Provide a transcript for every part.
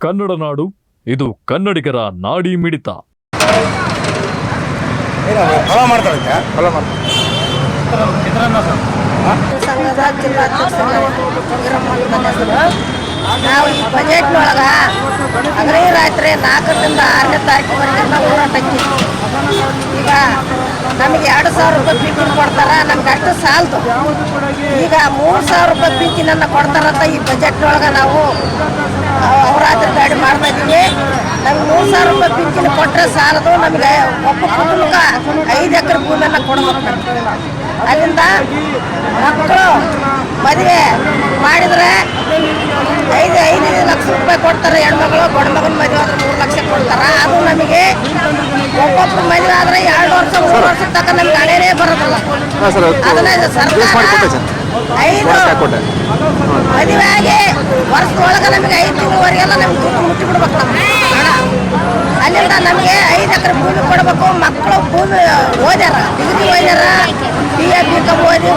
ಕನ್ನಡ ನಾಡು ಇದು ಕನ್ನಡಿಗರ ನಾಡಿ ಮಿಡಿತ. ಸಂಘದ. ನಾವು ಈ ಬಜೆಟ್ನೊಳಗ ಅಂದ್ರೆ ರಾತ್ರಿ ನಾಲ್ಕರಿಂದ ಆರನೇ ತಾರೀಕು ಹೋರಾಟಕ್ಕೆ ಈಗ ನಮಗೆ ಎರಡು ಸಾವಿರ ರೂಪಾಯಿ ಪಿಂಚಣಿ ಕೊಡ್ತಾರ? ನಮ್ಗೆ ಅಷ್ಟು ಸಾಲದು. ಈಗ ಮೂರು ಸಾವಿರ ರೂಪಾಯಿ ಪಿಂಚಣಿಯನ್ನ ಕೊಡ್ತಾರಂತ ಈ ಬಜೆಟ್ನೊಳಗ ನಾವು ಅವರಾತ್ರಿ ಗಾಡಿ ಇದೀವಿ ನಮ್ಗೆ ಮೂರು ಸಾವಿರ ರೂಪಾಯಿ ಪಿಂಚಣಿ ಕೊಟ್ಟರೆ ಸಾಲದು. ನಮಗೆ ಒಬ್ಬ ಕುಟುಂಬ ಐದು ಎಕರೆ ಭೂಮಿಯನ್ನ ಕೊಡಬೇಕು ಅಲ್ಲಿಂದ ಮಕ್ಕಳು ಮದುವೆ ಮಾಡಿದ್ರೆ ಐದು ಐದು ಲಕ್ಷ ರೂಪಾಯಿ ಕೊಡ್ತಾರೆ. ಹೆಣ್ಮಗಳು ಗಂಡ್ಮಗನ ಮದುವೆ ಆದ್ರೆ ಮೂರು ಲಕ್ಷ ಕೊಡ್ತಾರೆ. ಅದು ನಮಗೆ ಒಬ್ಬೊಬ್ರು ಮದುವೆ ಆದ್ರೆ ಎರಡು ವರ್ಷ ಮೂರು ವರ್ಷ ತಕ್ಕ ನಮ್ಗೆ ಹಣೆನೇ ಬರೋದಲ್ಲ. ಅದನ್ನ ಸರ್ಕಾರ ಐದು. ಮದುವೆ ಆಗಿ ವರ್ಷದೊಳಗೆ ನಮಗೆ ಐದು ತಿಂಗಳವರೆಗೆಲ್ಲ ನಮ್ಗೆ ದುಡ್ಡು ಮುಟ್ಟಿ ಬಿಡ್ಬೇಕು ಅಲ್ಲಿಂದ ನಮಗೆ ಐದು ಎಕರೆ ಭೂಮಿ ಕೊಡಬೇಕು. ಮಕ್ಕಳು ಭೂಮಿ ಓದ್ಯಾರ ಡಿಗ್ರಿ ಓದ್ಯಾರ ಬಿ ಎ ಬಿ ಕಾಮ್ ಓದಿ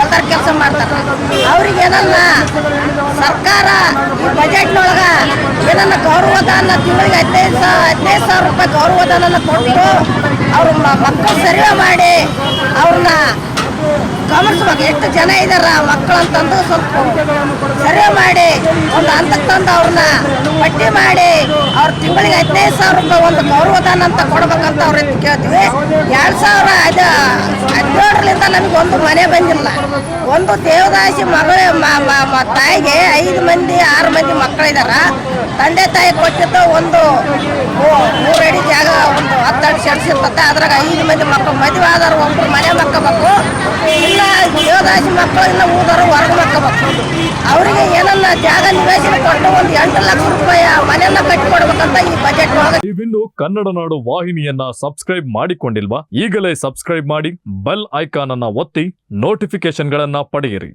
ಎಲ್ಲರ ಕೆಲಸ ಮಾಡ್ತಾರೆ. ಅವ್ರಿಗೆ ಏನನ್ನ ಸರ್ಕಾರ ಈ ಬಜೆಟ್ನೊಳಗ ಏನನ್ನ ಗೌರವದಾನ ತಿಂಗಳಿಗೆ ಹದಿನೈದು ಸಾವಿರ ಹದಿನೈದು ಸಾವಿರ ರೂಪಾಯಿ ಗೌರವದಾನ ಕೊಟ್ಟು ಅವ್ರ ಮಕ್ಕಳು ಸರ್ವೆ ಮಾಡಿ ಅವ್ರನ್ನ ಗಮನಿಸ್ಬೇಕು. ಎಷ್ಟು ಜನ ಇದಾರ ಮಕ್ಕಳು ಅಂತಂದು ಸ್ವಲ್ಪ ಸರಿ ಮಾಡಿ, ಒಂದು ಹಂತಕ್ಕೆ ತಂದು ಅವ್ರನ್ನ ಪಟ್ಟಿ ಮಾಡಿ, ಅವ್ರ ತಿಂಗಳಿಗೆ ಹದಿನೈದು ಸಾವಿರ ರೂಪಾಯಿ ಒಂದು ಗೌರವಧಾನ ಅಂತ ಕೊಡ್ಬೇಕಂತ ಅವ್ರ ಕೇಳ್ತೀವಿ. ಎರಡು ಸಾವಿರ ಅದು ಹದಿನೇಳರಿಂದ ನಮಗೆ ಒಂದು ಮನೆ ಬಂದಿಲ್ಲ. ಒಂದು ದೇವದಾಸಿ ಮಗಳ ತಾಯಿಗೆ ಐದು ಮಂದಿ, ಆರು ಮಂದಿ ಮಕ್ಕಳಿದಾರ. ತಂದೆ ತಾಯಿ ಕೊಟ್ಟಿದ್ದು ಒಂದು ಮೂರು ಅಡಿ ಜಾಗ ಒಂದು ಹತ್ತಡಿ ಅಡಿ ಇರ್ತದೆ ಅದ್ರಾಗ ಐದು ಮಂದಿ ಮಕ್ಕಳು ಮದುವೆ ಆದವ್ರು ಒಬ್ಬರು ಮನೆ ಮಕ್ಕಬೇಕು ಇಲ್ಲ ದೇವದಾಸಿ ಮಕ್ಕಳು ಇಲ್ಲ ಊದವರು ಹೊರಗೆ ಮಕ್ಕಬೇಕು ಅವರಿಗೆ ಏನನ್ನ ಜಾಗ ನಿವೇಶನ ಕೊಟ್ಟು ಒಂದು ಎಂಟು ಲಕ್ಷ ರೂಪಾಯಿ ಮನೆಯನ್ನ ಕಟ್ಟಿಕೊಡ್ಬೇಕಂತ ಈ ಬಜೆಟ್ ನೀವಿನ್ನು ಕನ್ನಡ ನಾಡು ವಾಹಿನಿಯನ್ನ ಸಬ್ಸ್ಕ್ರೈಬ್ ಮಾಡಿಕೊಂಡಿಲ್ವಾ? ಈಗಲೇ ಸಬ್ಸ್ಕ್ರೈಬ್ ಮಾಡಿ ಬೆಲ್ ಐಕಾನ್ ಅನ್ನ ಒತ್ತಿ ನೋಟಿಫಿಕೇಶನ್ಗಳನ್ನ ಪಡೆಯಿರಿ.